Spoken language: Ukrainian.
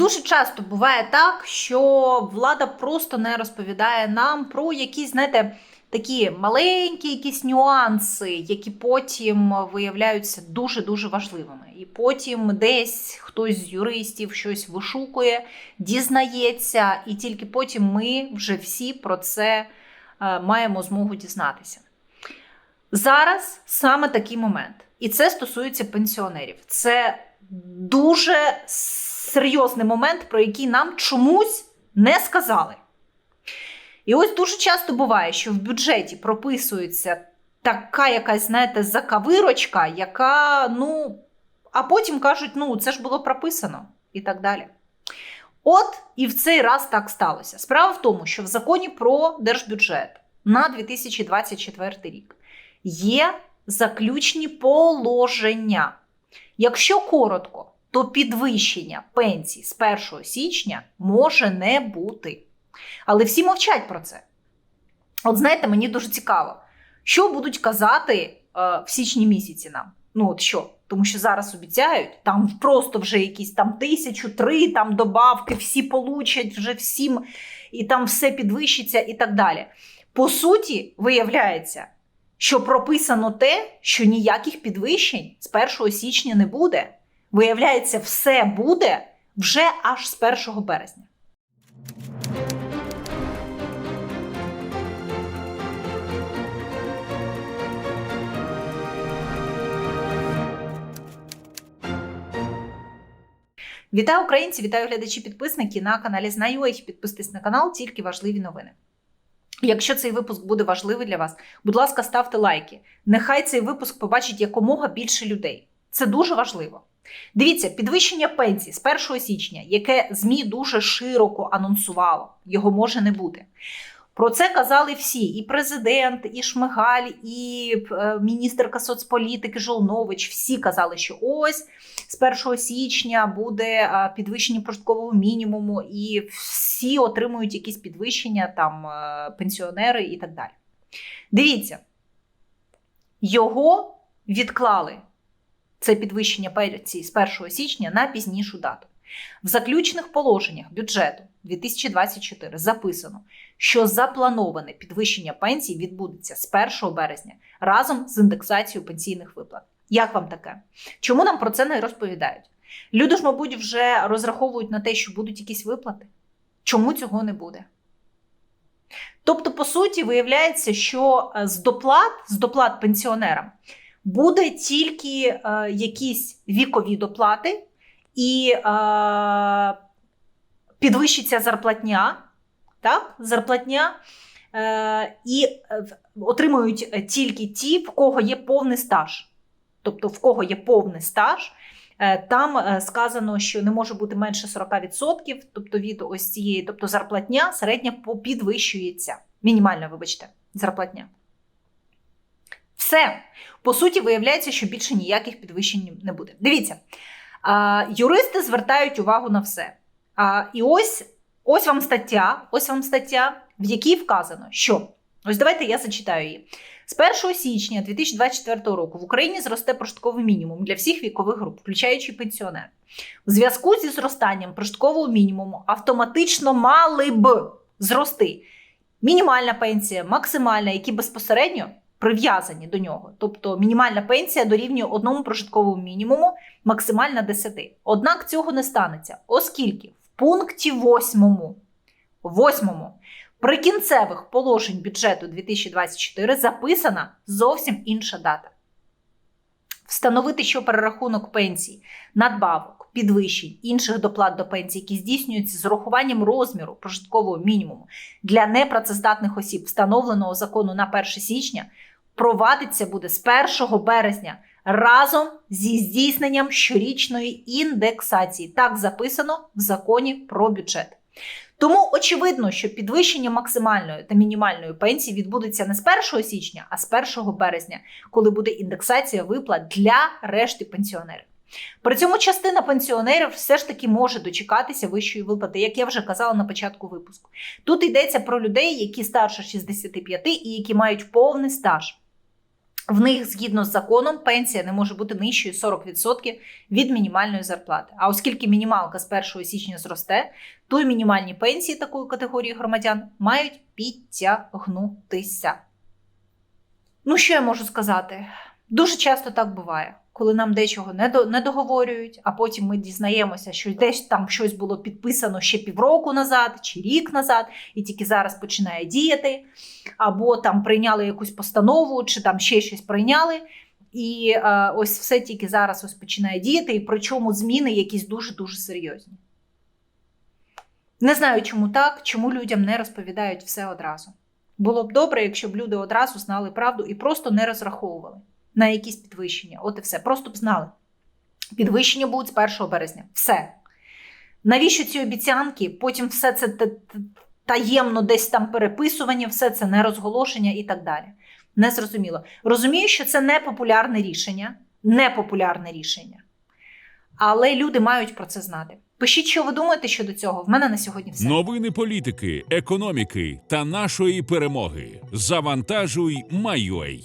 Дуже часто буває так, що влада просто не розповідає нам про якісь, знаєте, такі маленькі якісь нюанси, які потім виявляються дуже-дуже важливими. І потім десь хтось з юристів щось вишукує, дізнається, і тільки потім ми вже всі про це е, маємо змогу дізнатися. Зараз саме такий момент. І це стосується пенсіонерів. Це дуже серйозний момент, про який нам чомусь не сказали. І ось дуже часто буває, що в бюджеті прописується така якась, знаєте, закавирочка, яка, ну, а потім кажуть, ну, це ж було прописано і так далі. От і в цей раз так сталося. Справа в тому, що в законі про держбюджет на 2024 рік є заключні положення. Якщо коротко, то підвищення пенсій з 1 січня може не бути. Але всі мовчать про це. От знаєте, мені дуже цікаво, що будуть казати е, в січні місяці нам. Ну от що? Тому що зараз обіцяють, там просто вже якісь там тисячу, три там добавки, всі получать вже всім, і там все підвищиться і так далі. По суті, виявляється, що прописано те, що ніяких підвищень з 1 січня не буде. Виявляється, все буде вже аж з 1 березня. Вітаю українці, вітаю глядачі підписники на каналі Знаю їх. Підписуйтесь на канал, тільки важливі новини. Якщо цей випуск буде важливий для вас, будь ласка, ставте лайки. Нехай цей випуск побачить якомога більше людей. Це дуже важливо. Дивіться, підвищення пенсій з 1 січня, яке ЗМІ дуже широко анонсувало, його може не бути. Про це казали всі: і президент, і Шмигаль, і е, міністерка соцполітики Жолнович. Всі казали, що ось з 1 січня буде е, підвищення прожиткового мінімуму, і всі отримують якісь підвищення, там е, пенсіонери і так далі. Дивіться, його відклали. Це підвищення пенсії з 1 січня на пізнішу дату. В заключних положеннях бюджету 2024 записано, що заплановане підвищення пенсій відбудеться з 1 березня разом з індексацією пенсійних виплат. Як вам таке? Чому нам про це не розповідають? Люди ж, мабуть, вже розраховують на те, що будуть якісь виплати. Чому цього не буде? Тобто, по суті, виявляється, що з доплат, з доплат пенсіонерам буде тільки е, якісь вікові доплати і е, підвищиться зарплатня, так? зарплатня, е, і отримують тільки ті, в кого є повний стаж. Тобто, в кого є повний стаж, там сказано, що не може бути менше 40%, тобто від ось цієї, тобто зарплатня середня підвищується. Мінімальна, вибачте, зарплатня. Все. По суті, виявляється, що більше ніяких підвищень не буде. Дивіться, юристи звертають увагу на все. А, І ось ось вам стаття, ось вам стаття, в якій вказано, що ось давайте я зачитаю її. З 1 січня 2024 року в Україні зросте прожитковий мінімум для всіх вікових груп, включаючи пенсіонер. У зв'язку зі зростанням прожиткового мінімуму автоматично мали б зрости мінімальна пенсія, максимальна, які безпосередньо прив'язані до нього. Тобто мінімальна пенсія дорівнює одному прожитковому мінімуму, максимальна 10. Однак цього не станеться, оскільки в пункті 8, 8 прикінцевих положень бюджету 2024 записана зовсім інша дата. Встановити, що перерахунок пенсій, надбавок, підвищень, інших доплат до пенсії, які здійснюються з урахуванням розміру прожиткового мінімуму для непрацездатних осіб, встановленого закону на 1 січня, провадиться буде з 1 березня разом зі здійсненням щорічної індексації. Так записано в законі про бюджет. Тому очевидно, що підвищення максимальної та мінімальної пенсії відбудеться не з 1 січня, а з 1 березня, коли буде індексація виплат для решти пенсіонерів. При цьому частина пенсіонерів все ж таки може дочекатися вищої виплати, як я вже казала на початку випуску. Тут йдеться про людей, які старше 65 і які мають повний стаж. В них згідно з законом пенсія не може бути нижчою 40% від мінімальної зарплати. А оскільки мінімалка з 1 січня зросте, то й мінімальні пенсії такої категорії громадян мають підтягнутися. Ну, що я можу сказати? Дуже часто так буває, коли нам дечого не, до, не договорюють, а потім ми дізнаємося, що десь там щось було підписано ще півроку назад чи рік назад, і тільки зараз починає діяти, або там прийняли якусь постанову, чи там ще щось прийняли. І е, ось все тільки зараз ось починає діяти, і причому зміни якісь дуже-дуже серйозні. Не знаю, чому так, чому людям не розповідають все одразу. Було б добре, якщо б люди одразу знали правду і просто не розраховували на якісь підвищення. От і все. Просто б знали. Підвищення будуть з 1 березня. Все. Навіщо ці обіцянки? Потім все це та- та- таємно десь там переписування, все це не розголошення і так далі. Не зрозуміло. Розумію, що це не популярне рішення, непопулярне рішення. Але люди мають про це знати. Пишіть, що ви думаєте щодо цього. В мене на сьогодні все. Новини політики, економіки та нашої перемоги. Завантажуй, майой.